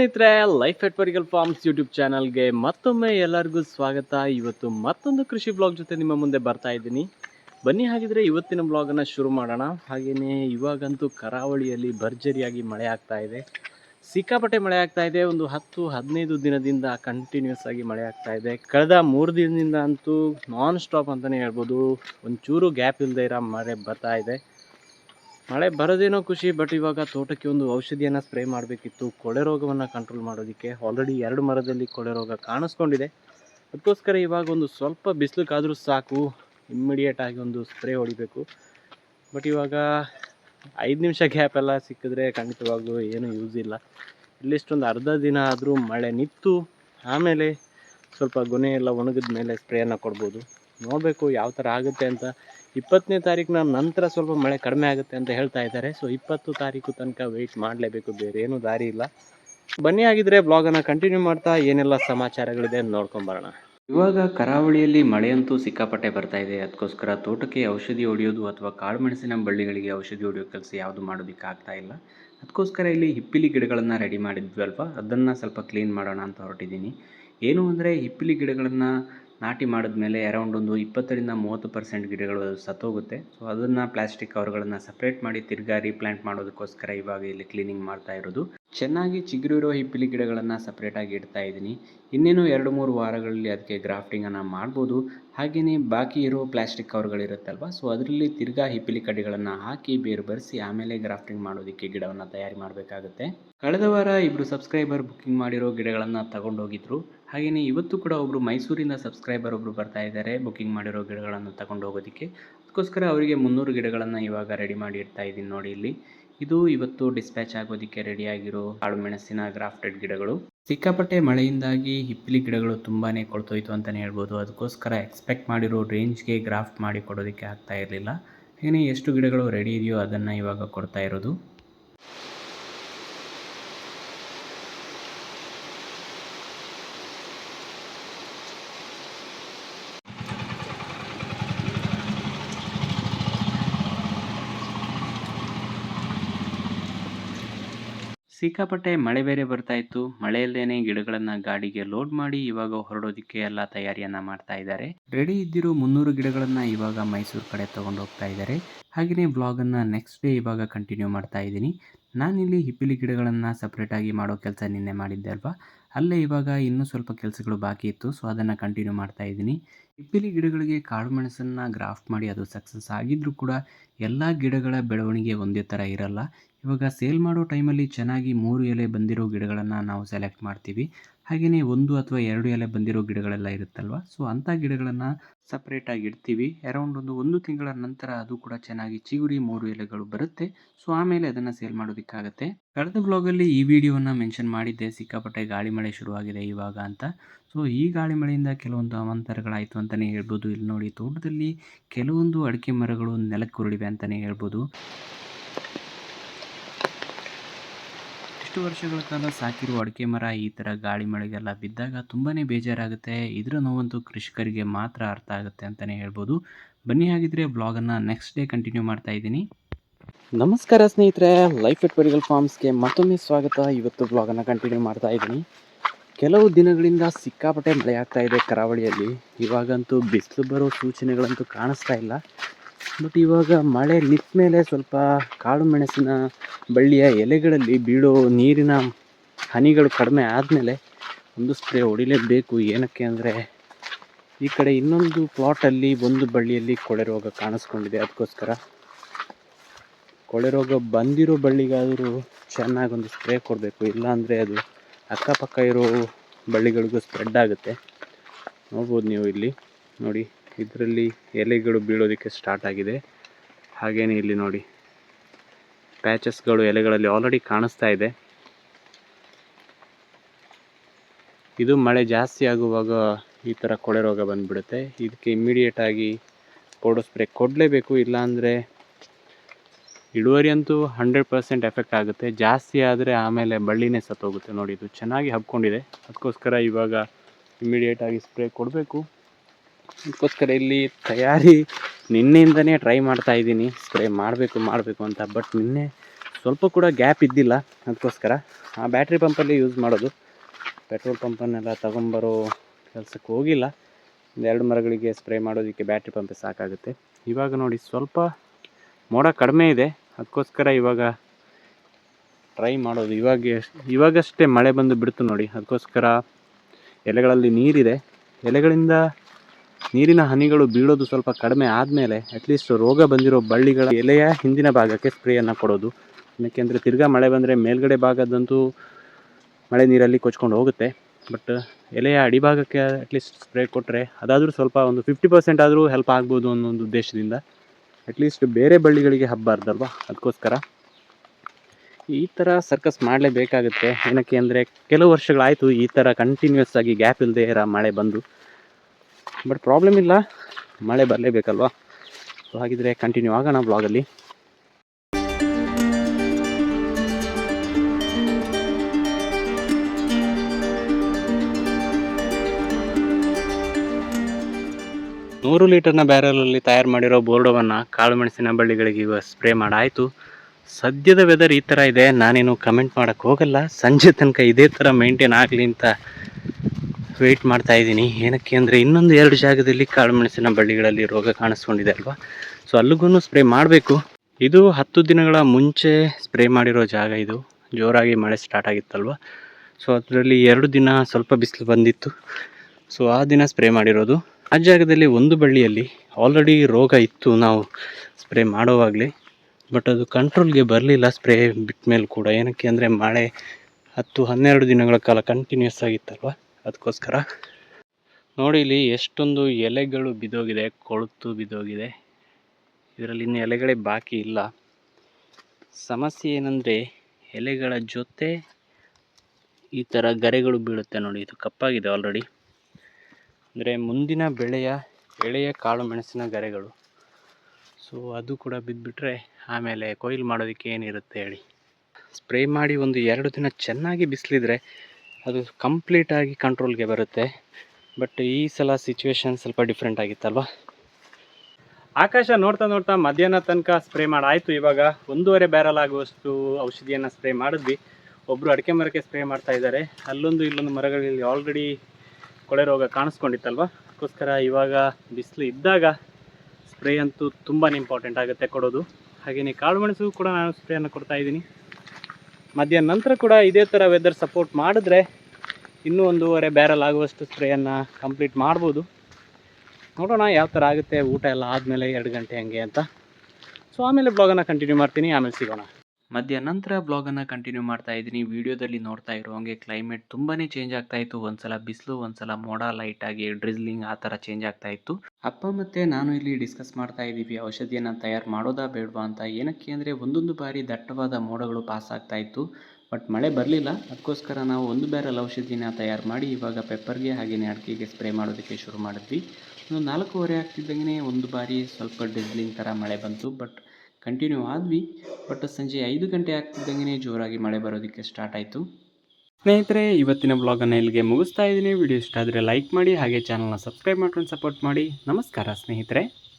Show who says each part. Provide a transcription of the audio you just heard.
Speaker 1: ಸ್ನೇಹಿತರೆ life at ವರ್ಗಲ್ farms YouTube ಚಾನಲ್ಗೆ ಮತ್ತೊಮ್ಮೆ ಎಲ್ಲರಿಗೂ ಸ್ವಾಗತ. ಇವತ್ತು ಮತ್ತೊಂದು ಕೃಷಿ ಬ್ಲಾಗ್ ಜೊತೆ ನಿಮ್ಮ ಮುಂದೆ ಬರ್ತಾ ಇದ್ದೀನಿ. ಬನ್ನಿ, ಹಾಗಿದ್ರೆ ಇವತ್ತಿನ ಬ್ಲಾಗನ್ನು ಶುರು ಮಾಡೋಣ. ಹಾಗೆಯೇ ಇವಾಗಂತೂ ಕರಾವಳಿಯಲ್ಲಿ ಭರ್ಜರಿಯಾಗಿ ಮಳೆ ಆಗ್ತಾ ಇದೆ. ಸಿಕ್ಕಾಪಟ್ಟೆ ಮಳೆ ಆಗ್ತಾ ಇದೆ. ಒಂದು ಹತ್ತು, ಹದಿನೈದು ದಿನದಿಂದ ಕಂಟಿನ್ಯೂಸ್ ಆಗಿ ಮಳೆ ಆಗ್ತಾ ಇದೆ. ಕಳೆದ ಮೂರು ದಿನದಿಂದ ಅಂತೂ ನಾನ್ ಸ್ಟಾಪ್ ಅಂತಲೇ ಹೇಳ್ಬೋದು. ಒಂಚೂರು ಗ್ಯಾಪ್ ಇಲ್ಲದೆ ಇರೋ ಮಳೆ ಬರ್ತಾ ಇದೆ. ಮಳೆ ಬರೋದೇನೋ ಖುಷಿ, ಬಟ್ ಇವಾಗ ತೋಟಕ್ಕೆ ಒಂದು ಔಷಧಿಯನ್ನು ಸ್ಪ್ರೇ ಮಾಡಬೇಕಿತ್ತು. ಕೊಳೆ ರೋಗವನ್ನು ಕಂಟ್ರೋಲ್ ಮಾಡೋದಕ್ಕೆ ಆಲ್ರೆಡಿ ಎರಡು ಮರದಲ್ಲಿ ಕೊಳೆ ರೋಗ ಕಾಣಿಸ್ಕೊಂಡಿದೆ. ಅದಕ್ಕೋಸ್ಕರ ಇವಾಗ ಒಂದು ಸ್ವಲ್ಪ ಬಿಸಿಲುಕಾದರೂ ಸಾಕು ಇಮ್ಮಿಡಿಯೇಟ್ ಆಗಿ ಒಂದು ಸ್ಪ್ರೇ ಹೊಡಿಬೇಕು. ಬಟ್ ಇವಾಗ ಐದು ನಿಮಿಷ ಗ್ಯಾಪ್ ಎಲ್ಲ ಸಿಕ್ಕಿದ್ರೆ ಖಂಡಿತವಾಗ್ಲೂ ಏನೂ ಯೂಸ್ ಇಲ್ಲ. ಇಲ್ಲಿಷ್ಟೊಂದು ಅರ್ಧ ದಿನ ಆದರೂ ಮಳೆ ನಿಂತು, ಆಮೇಲೆ ಸ್ವಲ್ಪ ಗೊನೆ ಎಲ್ಲ ಒಣಗಿದ ಮೇಲೆ ಸ್ಪ್ರೇಯನ್ನು ಕೊಡ್ಬೋದು. ನೋಡಬೇಕು ಯಾವ ಥರ ಆಗುತ್ತೆ ಅಂತ. ಇಪ್ಪತ್ತನೇ ತಾರೀಕಿನ ನಂತರ ಸ್ವಲ್ಪ ಮಳೆ ಕಡಿಮೆ ಆಗುತ್ತೆ ಅಂತ ಹೇಳ್ತಾ ಇದ್ದಾರೆ. ಸೊ ಇಪ್ಪತ್ತು ತಾರೀಕು ತನಕ ವೆಯ್ಟ್ ಮಾಡಲೇಬೇಕು. ಬೇರೆ ಏನೂ ದಾರಿ ಇಲ್ಲ. ಬನ್ನಿ ಆಗಿದ್ರೆ ಬ್ಲಾಗನ್ನು ಕಂಟಿನ್ಯೂ ಮಾಡ್ತಾ ಏನೆಲ್ಲ ಸಮಾಚಾರಗಳಿದೆ ನೋಡ್ಕೊಂಬರೋಣ ಇವಾಗ ಕರಾವಳಿಯಲ್ಲಿ ಮಳೆಯಂತೂ ಸಿಕ್ಕಾಪಟ್ಟೆ ಬರ್ತಾ ಇದೆ. ಅದಕ್ಕೋಸ್ಕರ ತೋಟಕ್ಕೆ ಔಷಧಿ ಹೊಡೆಯೋದು ಅಥವಾ ಕಾಳುಮೆಣಸಿನ ಬಳ್ಳಿಗಳಿಗೆ ಔಷಧಿ ಹೊಡೆಯೋ ಕೆಲಸ ಯಾವುದು ಮಾಡೋದಕ್ಕೆ ಆಗ್ತಾ ಇಲ್ಲ. ಅದಕ್ಕೋಸ್ಕರ ಇಲ್ಲಿ ಹಿಪ್ಪಿಲಿ ಗಿಡಗಳನ್ನು ರೆಡಿ ಮಾಡಿದ್ವಿ ಅಲ್ವಾ? ಅದನ್ನು ಸ್ವಲ್ಪ ಕ್ಲೀನ್ ಮಾಡೋಣ ಅಂತ ಹೊರಟಿದ್ದೀನಿ. ಏನು ಅಂದರೆ ಹಿಪ್ಪಿಲಿ ಗಿಡಗಳನ್ನು ನಾಟಿ ಮಾಡಿದ್ಮೇಲೆ ಅರೌಂಡ್ ಒಂದು ಇಪ್ಪತ್ತರಿಂದ ಮೂವತ್ತು ಪರ್ಸೆಂಟ್ ಗಿಡಗಳು ಸತ್ತೋಗುತ್ತೆ. ಸೊ ಅದನ್ನು ಪ್ಲಾಸ್ಟಿಕ್ ಕವರ್ಗಳನ್ನು ಸಪ್ರೇಟ್ ಮಾಡಿ ತಿರ್ಗಾ ರೀಪ್ಲಾಂಟ್ ಮಾಡೋದಕ್ಕೋಸ್ಕರ ಇವಾಗ ಇಲ್ಲಿ ಕ್ಲೀನಿಂಗ್ ಮಾಡ್ತಾ ಇರೋದು. ಚೆನ್ನಾಗಿ ಚಿಗುರಿರೋ ಹಿಪ್ಪಿಲಿ ಗಿಡಗಳನ್ನು ಸಪ್ರೇಟಾಗಿ ಇಡ್ತಾ ಇದ್ದೀನಿ. ಇನ್ನೇನು ಎರಡು ಮೂರು ವಾರಗಳಲ್ಲಿ ಅದಕ್ಕೆ ಗ್ರಾಫ್ಟಿಂಗನ್ನು ಮಾಡ್ಬೋದು. ಹಾಗೆಯೇ ಬಾಕಿ ಇರೋ ಪ್ಲಾಸ್ಟಿಕ್ ಕವರ್ಗಳಿರುತ್ತಲ್ವ ಸೊ ಅದರಲ್ಲಿ ತಿರ್ಗಾ ಹಿಪ್ಪಿಲಿ ಕಡ್ಡಿಗಳನ್ನು ಹಾಕಿ ಬೇರು ಬರೆಸಿ ಆಮೇಲೆ ಗ್ರಾಫ್ಟಿಂಗ್ ಮಾಡೋದಕ್ಕೆ ಗಿಡವನ್ನು ತಯಾರಿ ಮಾಡಬೇಕಾಗುತ್ತೆ. ಕಳೆದ ವಾರ ಇಬ್ಬರು ಸಬ್ಸ್ಕ್ರೈಬರ್ ಬುಕ್ಕಿಂಗ್ ಮಾಡಿರೋ ಗಿಡಗಳನ್ನು ತಗೊಂಡೋಗಿದ್ರು. ಹಾಗೆಯೇ ಇವತ್ತು ಕೂಡ ಒಬ್ಬರು ಮೈಸೂರಿನ ಸಬ್ಸ್ಕ್ರೈಬರ್ ಒಬ್ಬರು ಬರ್ತಾ ಇದ್ದಾರೆ ಬುಕ್ಕಿಂಗ್ ಮಾಡಿರೋ ಗಿಡಗಳನ್ನು ತಗೊಂಡು ಹೋಗೋದಕ್ಕೆ ಅದಕ್ಕೋಸ್ಕರ ಅವರಿಗೆ ಮುನ್ನೂರು ಗಿಡಗಳನ್ನು ಇವಾಗ ರೆಡಿ ಮಾಡಿ ಇಡ್ತಾ ಇದ್ದೀನಿ ನೋಡಿ ಇಲ್ಲಿ. ಇದು ಇವತ್ತು ಡಿಸ್ಪ್ಯಾಚ್ ಆಗೋದಕ್ಕೆ ರೆಡಿಯಾಗಿರೋ ಕಾಳು ಮೆಣಸಿನ ಗ್ರಾಫ್ಟೆಡ್ ಗಿಡಗಳು. ಸಿಕ್ಕಾಪಟ್ಟೆ ಮಳೆಯಿಂದಾಗಿ ಹಿಪ್ಪಿಲಿ ಗಿಡಗಳು ತುಂಬಾ ಕೊಳ್ತೋಯ್ತು ಅಂತಲೇ ಹೇಳ್ಬೋದು. ಅದಕ್ಕೋಸ್ಕರ ಎಕ್ಸ್ಪೆಕ್ಟ್ ಮಾಡಿರೋ ರೇಂಜ್ಗೆ ಗ್ರಾಫ್ಟ್ ಮಾಡಿ ಕೊಡೋದಕ್ಕೆ ಆಗ್ತಾ ಇರಲಿಲ್ಲ. ಹಾಗೆಯೇ ಎಷ್ಟು ಗಿಡಗಳು ರೆಡಿ ಇದೆಯೋ ಅದನ್ನು ಇವಾಗ ಕೊಡ್ತಾ ಇರೋದು. ಸಿಕ್ಕಾಪಟ್ಟೆ ಮಳೆ ಬೇರೆ ಬರ್ತಾ ಇತ್ತು. ಮಳೆಯಲ್ಲೇನೆ ಗಿಡಗಳನ್ನು ಗಾಡಿಗೆ ಲೋಡ್ ಮಾಡಿ ಇವಾಗ ಹೊರಡೋದಿಕ್ಕೆ ಎಲ್ಲ ತಯಾರಿಯನ್ನ ಮಾಡ್ತಾ ಇದ್ದಾರೆ. ರೆಡಿ ಇದ್ದಿರೋ ಮುನ್ನೂರು ಗಿಡಗಳನ್ನ ಇವಾಗ ಮೈಸೂರು ಕಡೆ ತಗೊಂಡು ಹೋಗ್ತಾ ಇದ್ದಾರೆ. ಹಾಗೆಯೇ ಬ್ಲಾಗನ್ನು ನೆಕ್ಸ್ಟ್ ಡೇ ಇವಾಗ ಕಂಟಿನ್ಯೂ ಮಾಡ್ತಾ ಇದ್ದೀನಿ. ನಾನಿಲ್ಲಿ ಹಿಪ್ಪಿಲಿ ಗಿಡಗಳನ್ನು ಸಪ್ರೇಟಾಗಿ ಮಾಡೋ ಕೆಲಸ ನಿನ್ನೆ ಮಾಡಿದ್ದೆ ಅಲ್ವಾ? ಅಲ್ಲೇ ಇವಾಗ ಇನ್ನೂ ಸ್ವಲ್ಪ ಕೆಲಸಗಳು ಬಾಕಿ ಇತ್ತು ಸೊ ಅದನ್ನು ಕಂಟಿನ್ಯೂ ಮಾಡ್ತಾ ಇದ್ದೀನಿ. ಹಿಪ್ಪಿಲಿ ಗಿಡಗಳಿಗೆ ಕಾಳು ಮೆಣಸನ್ನು ಗ್ರಾಫ್ಟ್ ಮಾಡಿ ಅದು ಸಕ್ಸಸ್ ಆಗಿದ್ದರೂ ಕೂಡ ಎಲ್ಲ ಗಿಡಗಳ ಬೆಳವಣಿಗೆ ಒಂದೇ ಥರ ಇರಲ್ಲ. ಇವಾಗ ಸೇಲ್ ಮಾಡೋ ಟೈಮಲ್ಲಿ ಚೆನ್ನಾಗಿ ಮೂರು ಎಲೆ ಬಂದಿರೋ ಗಿಡಗಳನ್ನು ನಾವು ಸೆಲೆಕ್ಟ್ ಮಾಡ್ತೀವಿ. ಹಾಗೆಯೇ ಒಂದು ಅಥವಾ ಎರಡು ಎಲೆ ಬಂದಿರೋ ಗಿಡಗಳೆಲ್ಲ ಇರುತ್ತಲ್ವ? ಸೊ ಅಂಥ ಗಿಡಗಳನ್ನು ಸಪ್ರೇಟಾಗಿ ಇಡ್ತೀವಿ. ಅರೌಂಡ್ ಒಂದು ಒಂದು ತಿಂಗಳ ನಂತರ ಅದು ಕೂಡ ಚೆನ್ನಾಗಿ ಚಿಗುರಿ ಮೂರು ಎಲೆಗಳು ಬರುತ್ತೆ. ಸೊ ಆಮೇಲೆ ಅದನ್ನು ಸೇಲ್ ಮಾಡೋದಕ್ಕಾಗತ್ತೆ. ಕಳೆದ ಬ್ಲಾಗಲ್ಲಿ ಈ ವಿಡಿಯೋವನ್ನು ಮೆನ್ಷನ್ ಮಾಡಿದ್ದೆ. ಸಿಕ್ಕಾಪಟ್ಟೆ ಗಾಳಿ ಮಳೆ ಶುರುವಾಗಿದೆ ಇವಾಗ ಅಂತ. ಸೊ ಈ ಗಾಳಿ ಮಳೆಯಿಂದ ಕೆಲವೊಂದು ಅವಾಂತರಗಳಾಯಿತು ಅಂತಲೇ ಹೇಳ್ಬೋದು. ಇಲ್ಲಿ ನೋಡಿ, ತೋಟದಲ್ಲಿ ಕೆಲವೊಂದು ಅಡಿಕೆ ಮರಗಳು ನೆಲಕ್ಕೆ ನೆಲಕ್ಕುರುಳಿವೆ ಅಂತಲೇ ಹೇಳ್ಬೋದು. ಇಷ್ಟು ವರ್ಷಗಳ ಕಾಲ ಸಾಕಿರುವ ಅಡಿಕೆ ಮರ, ಈ ಥರ ಗಾಳಿ ಮಳೆಗೆಲ್ಲ ಬಿದ್ದಾಗ ತುಂಬಾ ಬೇಜಾರಾಗುತ್ತೆ. ಇದರ ನೋವಂತೂ ಕೃಷಿಕರಿಗೆ ಮಾತ್ರ ಅರ್ಥ ಆಗುತ್ತೆ ಅಂತಲೇ ಹೇಳ್ಬೋದು. ಬನ್ನಿ ಹಾಗಿದ್ರೆ ಬ್ಲಾಗನ್ನು ನೆಕ್ಸ್ಟ್ ಡೇ ಕಂಟಿನ್ಯೂ ಮಾಡ್ತಾ ಇದ್ದೀನಿ. ನಮಸ್ಕಾರ ಸ್ನೇಹಿತರೆ ಲೈಫ್ ಎಟ್ ಪರಿಗಲ್ ಫಾರ್ಮ್ಸ್ಗೆ ಮತ್ತೊಮ್ಮೆ ಸ್ವಾಗತ. ಇವತ್ತು ಬ್ಲಾಗನ್ನು ಕಂಟಿನ್ಯೂ ಮಾಡ್ತಾ ಇದ್ದೀನಿ. ಕೆಲವು ದಿನಗಳಿಂದ ಸಿಕ್ಕಾಪಟ್ಟೆ ಮಳೆ ಆಗ್ತಾ ಇದೆ ಕರಾವಳಿಯಲ್ಲಿ. ಇವಾಗಂತೂ ಬಿಸಿಲು ಬರೋ ಸೂಚನೆಗಳಂತೂ ಕಾಣಿಸ್ತಾ ಇಲ್ಲ. ಬಟ್ ಇವಾಗ ಮಳೆ ನಿಂತ ಮೇಲೆ ಸ್ವಲ್ಪ ಕಾಳು ಮೆಣಸಿನ ಬಳ್ಳಿಯ ಎಲೆಗಳಲ್ಲಿ ಬೀಳೋ ನೀರಿನ ಹನಿಗಳು ಕಡಿಮೆ ಆದಮೇಲೆ ಒಂದು ಸ್ಪ್ರೇ ಹೊಡಿಲೇಬೇಕು. ಏನಕ್ಕೆ ಅಂದರೆ ಈ ಕಡೆ ಇನ್ನೊಂದು ಪ್ಲಾಟಲ್ಲಿ ಒಂದು ಬಳ್ಳಿಯಲ್ಲಿ ಕೊಳೆ ರೋಗ ಕಾಣಿಸ್ಕೊಂಡಿದೆ. ಅದಕ್ಕೋಸ್ಕರ ಕೊಳೆ ರೋಗ ಬಂದಿರೋ ಬಳ್ಳಿಗಾದರೂ ಚೆನ್ನಾಗಿ ಒಂದು ಸ್ಪ್ರೇ ಕೊಡಬೇಕು. ಇಲ್ಲಾಂದರೆ ಅದು ಅಕ್ಕಪಕ್ಕ ಇರೋ ಬಳ್ಳಿಗಳಿಗೂ ಸ್ಪ್ರೆಡ್ ಆಗುತ್ತೆ. ನೋಡ್ಬೋದು ನೀವು ಇಲ್ಲಿ. ನೋಡಿ, ಇದರಲ್ಲಿ ಎಲೆಗಳು ಬೀಳೋದಕ್ಕೆ ಸ್ಟಾರ್ಟ್ ಆಗಿದೆ. ಹಾಗೇನೆ ಇಲ್ಲಿ ನೋಡಿ. ಪ್ಯಾಚಸ್ಗಳು, ಎಲೆಗಳಲ್ಲಿ ಆಲ್ರೆಡಿ ಕಾಣಿಸ್ತಾ ಇದೆ. ಇದು ಮಳೆ ಜಾಸ್ತಿ ಆಗುವಾಗ ಈ ಥರ ಕೊಳೆ ರೋಗ ಬಂದುಬಿಡುತ್ತೆ. ಇದಕ್ಕೆ ಇಮ್ಮಿಡಿಯೇಟಾಗಿ ಪೌಡರ್ ಸ್ಪ್ರೇ ಕೊಡಲೇಬೇಕು. ಇಲ್ಲಾಂದರೆ ಇಳುವರಿ ಅಂತೂ ಹಂಡ್ರೆಡ್ ಪರ್ಸೆಂಟ್ ಎಫೆಕ್ಟ್ ಆಗುತ್ತೆ. ಜಾಸ್ತಿ ಆದರೆ ಆಮೇಲೆ ಬಳ್ಳಿನೇ ಸತ್ತೋಗುತ್ತೆ. ನೋಡಿ, ಇದು ಚೆನ್ನಾಗಿ ಹಬ್ಕೊಂಡಿದೆ. ಅದಕ್ಕೋಸ್ಕರ ಇವಾಗ ಇಮ್ಮಿಡಿಯೇಟ್ ಆಗಿ ಸ್ಪ್ರೇ ಕೊಡಬೇಕು. ಅದಕ್ಕೋಸ್ಕರ ಇಲ್ಲಿ ತಯಾರಿ ನಿನ್ನೆಯಿಂದನೇ ಟ್ರೈ ಮಾಡ್ತಾ ಇದ್ದೀನಿ. ಸ್ಪ್ರೇ ಮಾಡಬೇಕು ಮಾಡಬೇಕು ಅಂತ. ಬಟ್ ನಿನ್ನೆ ಸ್ವಲ್ಪ ಕೂಡ ಗ್ಯಾಪ್ ಇದ್ದಿಲ್ಲ. ಅದಕ್ಕೋಸ್ಕರ ಆ ಬ್ಯಾಟ್ರಿ ಪಂಪಲ್ಲಿ ಯೂಸ್ ಮಾಡೋದು. ಪೆಟ್ರೋಲ್ ಪಂಪನ್ನೆಲ್ಲ ತೊಗೊಂಬರೋ ಕೆಲಸಕ್ಕೆ ಹೋಗಿಲ್ಲ. ಎರಡು ಮರಗಳಿಗೆ ಸ್ಪ್ರೇ ಮಾಡೋದಕ್ಕೆ ಬ್ಯಾಟ್ರಿ ಪಂಪೇ ಸಾಕಾಗುತ್ತೆ. ಇವಾಗ ನೋಡಿ ಸ್ವಲ್ಪ ಮೋಡ ಕಡಿಮೆ ಇದೆ. ಅದಕ್ಕೋಸ್ಕರ ಇವಾಗ ಟ್ರೈ ಮಾಡೋದು. ಇವಾಗ, ಇವಾಗಷ್ಟೇ ಮಳೆ ಬಂದು ಬಿಡ್ತು ನೋಡಿ. ಅದಕ್ಕೋಸ್ಕರ ಎಲೆಗಳಲ್ಲಿ ನೀರಿದೆ. ಎಲೆಗಳಿಂದ ನೀರಿನ ಹನಿಗಳು ಬೀಳೋದು ಸ್ವಲ್ಪ ಕಡಿಮೆ ಆದಮೇಲೆ ಅಟ್ಲೀಸ್ಟ್ ರೋಗ ಬಂದಿರೋ ಬಳ್ಳಿಗಳ ಎಲೆಯ ಹಿಂದಿನ ಭಾಗಕ್ಕೆ ಸ್ಪ್ರೇಯನ್ನು ಕೊಡೋದು. ಯಾಕೆಂದರೆ ತಿರ್ಗಾ ಮಳೆ ಬಂದರೆ ಮೇಲ್ಗಡೆ ಭಾಗದಂತೂ ಮಳೆ ನೀರಲ್ಲಿ ಕೊಚ್ಕೊಂಡು ಹೋಗುತ್ತೆ. ಬಟ್ ಎಲೆಯ ಅಡಿಭಾಗಕ್ಕೆ ಅಟ್ಲೀಸ್ಟ್ ಸ್ಪ್ರೇ ಕೊಟ್ಟರೆ ಅದಾದರೂ ಸ್ವಲ್ಪ ಒಂದು ಫಿಫ್ಟಿ ಪರ್ಸೆಂಟ್ ಆದರೂ ಹೆಲ್ಪ್ ಆಗ್ಬೋದು ಅನ್ನೋ ಒಂದು ಉದ್ದೇಶದಿಂದ ಅಟ್ಲೀಸ್ಟ್ ಬೇರೆ ಬಳ್ಳಿಗಳಿಗೆ ಹಬ್ಬಾರ್ದಲ್ವ? ಅದಕ್ಕೋಸ್ಕರ ಈ ಥರ ಸರ್ಕಸ್ ಮಾಡಲೇಬೇಕಾಗುತ್ತೆ. ಏನಕ್ಕೆ ಅಂದರೆ ಕೆಲವು ವರ್ಷಗಳಾಯಿತು ಈ ಥರ ಕಂಟಿನ್ಯೂಸ್ ಆಗಿ ಗ್ಯಾಪ್ ಇಲ್ಲದೆ ಇರೋ ಮಳೆ ಬಂದು. ಬಟ್ ಪ್ರಾಬ್ಲಮ್ ಇಲ್ಲ. ಮಳೆ ಬರಲೇಬೇಕಲ್ವಾ? ಸೊ ಹಾಗಿದ್ರೆ ಕಂಟಿನ್ಯೂ ಆಗೋಣ ಬ್ಲಾಗಲ್ಲಿ ನೂರು ಲೀಟರ್ನ ಬ್ಯಾರಲಲ್ಲಿ ತಯಾರು ಮಾಡಿರೋ ಬೋರ್ಡವನ್ನು ಕಾಳು ಮೆಣಸಿನ ಬಳ್ಳಿಗಳಿಗೆ ಇವಾಗ ಸ್ಪ್ರೇ ಮಾಡಾಯಿತು. ಸದ್ಯದ ವೆದರ್ ಈ ಥರ ಇದೆ. ನಾನೇನು ಕಮೆಂಟ್ ಮಾಡೋಕ್ಕೆ ಹೋಗಲ್ಲ. ಸಂಜೆ ತನಕ ಇದೇ ಥರ ಮೇಂಟೈನ್ ಆಗಲಿ ಅಂತ ವೆಯ್ಟ್ ಮಾಡ್ತಾ ಇದ್ದೀನಿ. ಏನಕ್ಕೆ ಅಂದರೆ ಇನ್ನೊಂದು ಎರಡು ಜಾಗದಲ್ಲಿ ಕಾಳು ಮೆಣಸಿನ ಬಳ್ಳಿಗಳಲ್ಲಿ ರೋಗ ಕಾಣಿಸ್ಕೊಂಡಿದೆ ಅಲ್ವಾ? ಸೊ ಅಲ್ಲಿಗೂ ಸ್ಪ್ರೇ ಮಾಡಬೇಕು. ಇದು ಹತ್ತು ದಿನಗಳ ಮುಂಚೆ ಸ್ಪ್ರೇ ಮಾಡಿರೋ ಜಾಗ ಇದು. ಜೋರಾಗಿ ಮಳೆ ಸ್ಟಾರ್ಟ್ ಆಗಿತ್ತಲ್ವ? ಸೊ ಅದರಲ್ಲಿ ಎರಡು ದಿನ ಸ್ವಲ್ಪ ಬಿಸಿಲು ಬಂದಿತ್ತು. ಸೊ ಆ ದಿನ ಸ್ಪ್ರೇ ಮಾಡಿರೋದು. ಆ ಜಾಗದಲ್ಲಿ ಒಂದು ಬಳ್ಳಿಯಲ್ಲಿ ಆಲ್ರೆಡಿ ರೋಗ ಇತ್ತು ನಾವು ಸ್ಪ್ರೇ ಮಾಡೋವಾಗಲೇ. ಬಟ್ ಅದು ಕಂಟ್ರೋಲ್ಗೆ ಬರಲಿಲ್ಲ ಸ್ಪ್ರೇ ಬಿಟ್ಟ ಮೇಲೆ ಕೂಡ. ಏನಕ್ಕೆ ಅಂದರೆ ಮಳೆ ಹತ್ತು ಹನ್ನೆರಡು ದಿನಗಳ ಕಾಲ ಕಂಟಿನ್ಯೂಸ್ ಆಗಿತ್ತಲ್ವ? ಅದಕ್ಕೋಸ್ಕರ. ನೋಡಿ ಇಲ್ಲಿ ಎಷ್ಟೊಂದು ಎಲೆಗಳು ಬಿದ್ದೋಗಿದೆ, ಕೊಳುತು ಬಿದ್ದೋಗಿದೆ. ಇದರಲ್ಲಿ ಇನ್ನು ಎಲೆಗಳೇ ಬಾಕಿ ಇಲ್ಲ. ಸಮಸ್ಯೆ ಏನಂದರೆ ಎಲೆಗಳ ಜೊತೆ ಈ ಥರ ಗರೆಗಳು ಬೀಳುತ್ತೆ ನೋಡಿ, ಇದು ಕಪ್ಪಾಗಿದೆ ಆಲ್ರೆಡಿ ಅಂದರೆ ಮುಂದಿನ ಬೆಳೆಯ, ಎಳೆಯ ಕಾಳು ಮೆಣಸಿನ ಗರೆಗಳು. ಸೊ ಅದು ಕೂಡ ಬಿದ್ದುಬಿಟ್ರೆ ಆಮೇಲೆ ಕೊಯ್ಲು ಮಾಡೋದಕ್ಕೆ ಏನಿರುತ್ತೆ ಹೇಳಿ. ಸ್ಪ್ರೇ ಮಾಡಿ ಒಂದು ಎರಡು ದಿನ ಚೆನ್ನಾಗಿ ಬಿಸಿಲಿದ್ರೆ ಅದು ಕಂಪ್ಲೀಟಾಗಿ ಕಂಟ್ರೋಲ್ಗೆ ಬರುತ್ತೆ. ಬಟ್ ಈ ಸಲ ಸಿಚುವೇಶನ್ ಸ್ವಲ್ಪ ಡಿಫ್ರೆಂಟ್ ಆಗಿತ್ತಲ್ವ? ಆಕಾಶ ನೋಡ್ತಾ ನೋಡ್ತಾ ಮಧ್ಯಾಹ್ನ ತನಕ ಸ್ಪ್ರೇ ಮಾಡಾಯಿತು ಇವಾಗ. ಒಂದೂವರೆ ಬ್ಯಾರಲ್ ಆಗುವಷ್ಟು ಔಷಧಿಯನ್ನು ಸ್ಪ್ರೇ ಮಾಡಿದ್ವಿ. ಒಬ್ಬರು ಅಡಿಕೆ ಮರಕ್ಕೆ ಸ್ಪ್ರೇ ಮಾಡ್ತಾ ಇದ್ದಾರೆ. ಅಲ್ಲೊಂದು ಇಲ್ಲೊಂದು ಮರಗಳಲ್ಲಿ ಆಲ್ರೆಡಿ ಕೊಳೆ ರೋಗ ಕಾಣಿಸ್ಕೊಂಡಿತ್ತಲ್ವ? ಅದಕ್ಕೋಸ್ಕರ ಇವಾಗ ಬಿಸಿಲು ಇದ್ದಾಗ ಸ್ಪ್ರೇ ಅಂತೂ ತುಂಬಾ ಇಂಪಾರ್ಟೆಂಟ್ ಆಗುತ್ತೆ ಕೊಡೋದು. ಹಾಗೆಯೇ ಕಾಳು ಮೆಣಸು ಕೂಡ ನಾನು ಸ್ಪ್ರೇಯನ್ನು ಕೊಡ್ತಾ ಇದ್ದೀನಿ. ಮಧ್ಯಾಹ್ನ ನಂತರ ಕೂಡ ಇದೇ ಥರ ವೆದರ್ ಸಪೋರ್ಟ್ ಮಾಡಿದ್ರೆ ಇನ್ನೂ ಒಂದೂವರೆ ಬ್ಯಾರಲ್ ಆಗುವಷ್ಟು ಸ್ಪ್ರೇಯನ್ನು ಕಂಪ್ಲೀಟ್ ಮಾಡ್ಬೋದು. ನೋಡೋಣ ಯಾವ ಥರ ಆಗುತ್ತೆ. ಊಟ ಎಲ್ಲ ಆದಮೇಲೆ ಎರಡು ಗಂಟೆ ಹಂಗೆ ಅಂತ. ಸೊ ಆಮೇಲೆ ಬ್ಲಾಗನ್ನು ಕಂಟಿನ್ಯೂ ಮಾಡ್ತೀನಿ. ಆಮೇಲೆ ಸಿಗೋಣ. ಮಧ್ಯಾಹ್ನ ನಂತರ ಬ್ಲಾಗನ್ನು ಕಂಟಿನ್ಯೂ ಮಾಡ್ತಾ ಇದ್ದೀನಿ. ವಿಡಿಯೋದಲ್ಲಿ ನೋಡ್ತಾ ಇರೋ ಹಾಗೆ ಕ್ಲೈಮೇಟ್ ತುಂಬಾ ಚೇಂಜ್ ಆಗ್ತಾ ಇತ್ತು. ಒಂದ್ಸಲ ಬಿಸಿಲು, ಒಂದ್ಸಲ ಮೋಡ ಲೈಟಾಗಿ ಡ್ರಿಸ್ಲಿಂಗ್ ಆ ಥರ ಚೇಂಜ್ ಆಗ್ತಾ ಇತ್ತು. ಅಪ್ಪ ಮತ್ತು ನಾನು ಇಲ್ಲಿ ಡಿಸ್ಕಸ್ ಮಾಡ್ತಾ ಇದ್ದೀವಿ. ಔಷಧಿಯನ್ನು ತಯಾರು ಮಾಡೋದಾ ಬೇಡವಾ ಅಂತ. ಏನಕ್ಕೆ ಅಂದರೆ ಒಂದೊಂದು ಬಾರಿ ದಟ್ಟವಾದ ಮೋಡಗಳು ಪಾಸ್ ಆಗ್ತಾ ಇತ್ತು. ಬಟ್ ಮಳೆ ಬರಲಿಲ್ಲ. ಅದಕ್ಕೋಸ್ಕರ ನಾವು ಒಂದು ಬ್ಯಾರಲ್ ಔಷಧಿನ ತಯಾರು ಮಾಡಿ ಇವಾಗ ಪೆಪ್ಪರ್ಗೆ ಹಾಗೆಯೇ ಅಡಿಕೆಗೆ ಸ್ಪ್ರೇ ಮಾಡೋದಕ್ಕೆ ಶುರು ಮಾಡಿದ್ವಿ. ಒಂದು ನಾಲ್ಕೂವರೆ ಆಗ್ತಿದ್ದಂಗೆ ಒಂದು ಬಾರಿ ಸ್ವಲ್ಪ ಡಿಸ್ಲಿಂಗ್ ಥರ ಮಳೆ ಬಂತು. ಬಟ್ ಕಂಟಿನ್ಯೂ ಆದ್ವಿ ಬಟ್ ಸಂಜೆ ಐದು ಗಂಟೆ ಆಗ್ತಿದ್ದಂಗೆ ಜೋರಾಗಿ ಮಳೆ ಬರೋದಕ್ಕೆ ಸ್ಟಾರ್ಟ್ ಆಯಿತು. ಸ್ನೇಹಿತರೆ, ಇವತ್ತಿನ ಬ್ಲಾಗನ್ನು ಇಲ್ಲಿಗೆ ಮುಗಿಸ್ತಾ ಇದ್ದೀನಿ. ವಿಡಿಯೋ ಇಷ್ಟ ಆದರೆ ಲೈಕ್ ಮಾಡಿ, ಹಾಗೆ ಚಾನಲ್ನ ಸಬ್ಸ್ಕ್ರೈಬ್ ಮಾಡ್ಕೊಂಡು ಸಪೋರ್ಟ್ ಮಾಡಿ. ನಮಸ್ಕಾರ ಸ್ನೇಹಿತರೆ.